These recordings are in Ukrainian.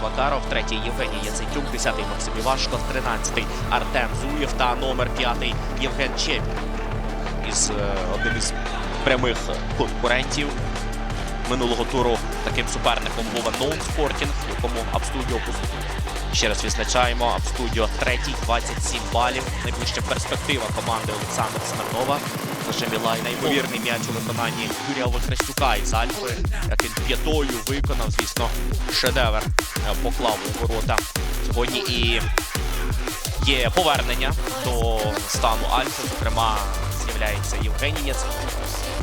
all. Третій Євгеній Яцентюк, 10-й Максим Івашко, 13-й Артем Зуєв та номер 5-й Євген Чепін. Із е, одним із прямих конкурентів минулого туру таким суперником був Ноун Спортінг, якому Абстудіо поступив. Ще раз відзначаємо, Абстудіо третій, 27 балів. Найближча перспектива команди Олександра Смирнова. Зажеміла і неймовірний м'яч у виконанні Юрія Вихрестюка із Альфи, як він п'ятою виконав, звісно, шедевр е, поклав у ворота сьогодні. І є повернення до стану Альфи. Зокрема, з'являється Євгеній Яценюк.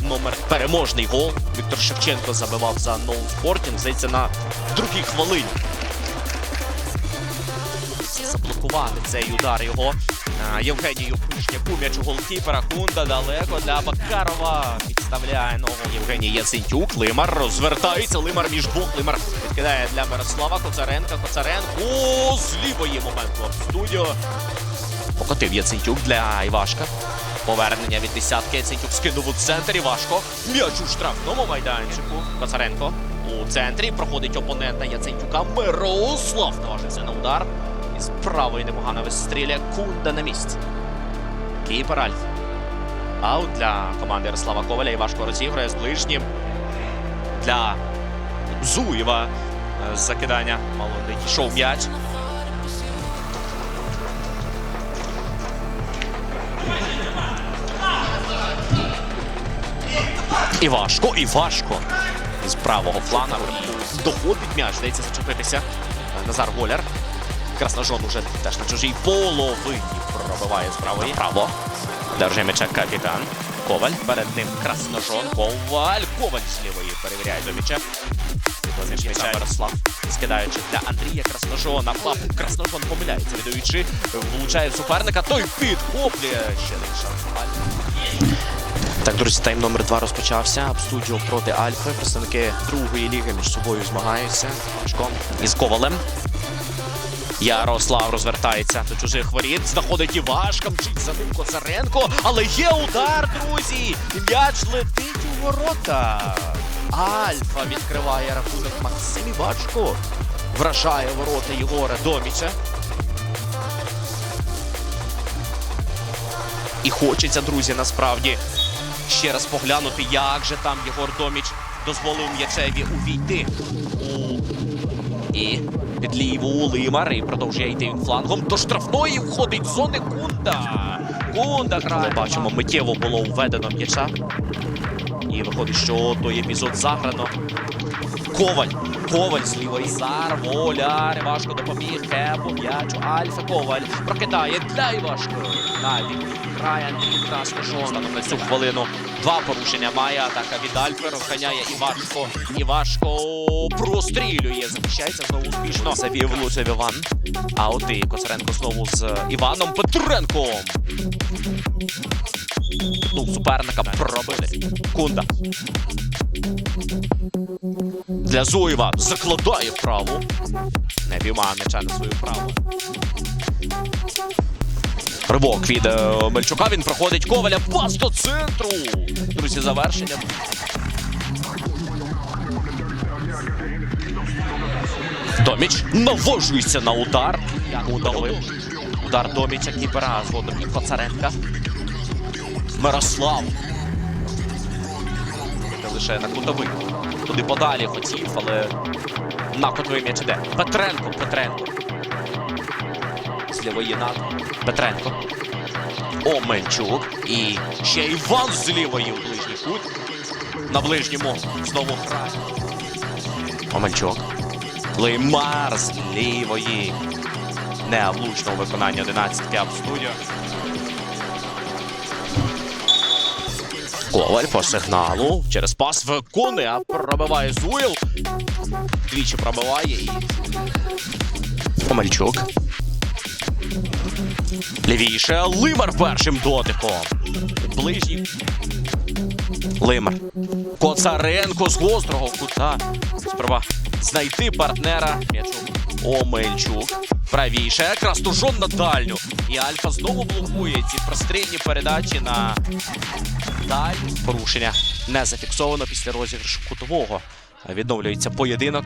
Номер переможний гол. Віктор Шевченко забивав за Ноун Спортінг. Здається, на другій хвилині. Заблокували цей удар його. Євгенію Пушняку м'яч у голкіпера. Кунда далеко для Бакарова. Підставляє ногу Євгеній Яцентюк. Лимар розвертається. Лимар між двох. Лимар відкидає для Мирослава Коцаренка. Коцаренко. З лівої моменту. В студіо. Покотив Яцентюк для Івашка. Повернення від десятки. Яцентюк скинув у центр. Івашко. М'яч у штрафному майданчику. Коцаренко. У центрі проходить опонента Яцентюка. Мирослав наважився на удар. Із правої непогано вистріляє Кунда на місці. Кіпер Альф. Аут для команди Ярослава Коваля. Івашко розіграє з ближнім. Для Зуєва е, закидання. Мало не дійшов м'яч. І важко, і важко. З правого флана доходить м'яч, здається зачепитися. Назар Воляр. Красножон уже теж на чужій половині пробиває з правої. Право. Держи м'яча капітан. Коваль. Перед ним Красножон. Коваль. Коваль з лівої перевіряє до м'яча. М'яча Мирослав. Скидаючи для Андрія Красножона. Папу Красножон помиляється, віддаючи. Влучає в суперника. Той підхоплює. Ще один шанс. Так, друзі, тайм номер 2 розпочався. Абстудіо проти Альфи. Представники другої ліги між собою змагаються. Шком із Ковалем. Ярослав розвертається до чужих воріт. Знаходить Івашка, мчить за ним Коцаренко. Але є удар, друзі! М'яч летить у ворота. Альфа відкриває рахунок Максим Івашко. Вражає ворота Єгора Доміча. І хочеться, друзі, насправді ще раз поглянути, як же там Єгор Доміч дозволив м'ячеві увійти у і під ліву Лимар і продовжує йти він флангом. До штрафної входить з зони Кунда. Кунда грає. Ми бачимо, миттєво було введено м'яча. І виходить, що той епізод заграно. Коваль. Коваль з лівої. Зар, Воляр. Івашко допоміг. Хепу, м'ячу. Альфа Коваль. Прокидає для Івашко. Грає Андрій Красношон. Станом на цю хвилину два порушення має. Атака від Альфи. Розганяє Івашко. Івашко прострілює. Захищається знову успішно. Завів влучив Іван. А от і Коцаренко знову з Іваном Петренком. Ну, суперника пробили. Кунда. Для Зуєва закладає праву. Не піймає м'яча на свою праву. Ривок від е, Мельчука. Він проходить Коваля. Пас до центру. Друзі, завершення. Доміч навожується на удар. Удар, удар Доміча кіпера. Згодом і Коцаренка. Мирослав. Не лише на кутовий. Туди подалі хотів, але на кутовий м'яч іде. Петренко, Петренко. З лівої над. Петренко. Омельчук. І ще Іван з лівої у ближній кут. На ближньому знову грає. Омельчук. Леймар з лівої. Не влучно у виконанні 11 ап студіо. Коваль по сигналу. Через пас виконує, а пробиває Зуїл. Двічі пробиває і. Омельчук. Лівіше. Лимар першим дотиком. Ближній. Лимар. Коцаренко з гострого кута. Сперва знайти партнера. Омельчук. Правіше. Якраз тужон на дальню. І Альфа знову блокує ці прострільні передачі на даль. Порушення не зафіксовано після розіграшу кутового. Відновлюється поєдинок.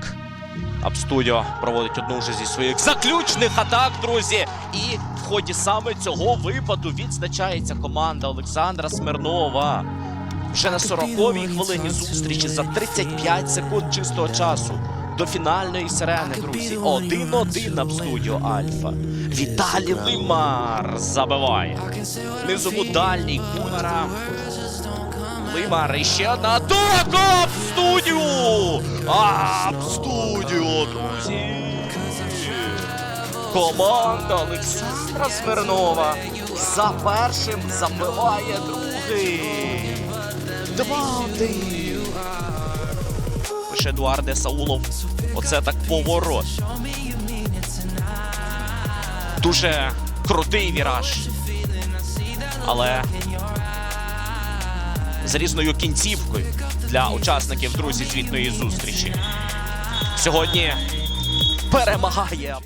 Абстудіо проводить одну вже зі своїх заключних атак, друзі. І в ході саме цього випаду відзначається команда Олександра Смирнова. Вже на 40-й хвилині зустрічі за 35 секунд чистого часу. До фінальної сирени, друзі. 1-1 Абстудіо Альфа. Віталій Лимар забиває. Низову дальній кунара. Лимар і ще одна атака в студію! А, в студію, друзі! Команда Олександра Смирнова за першим забиває другий. Два-один. Пише Едуарде Саулов. Оце так поворот. Дуже крутий віраж. Але з різною кінцівкою для учасників друзі звітної зустрічі. Сьогодні перемагає.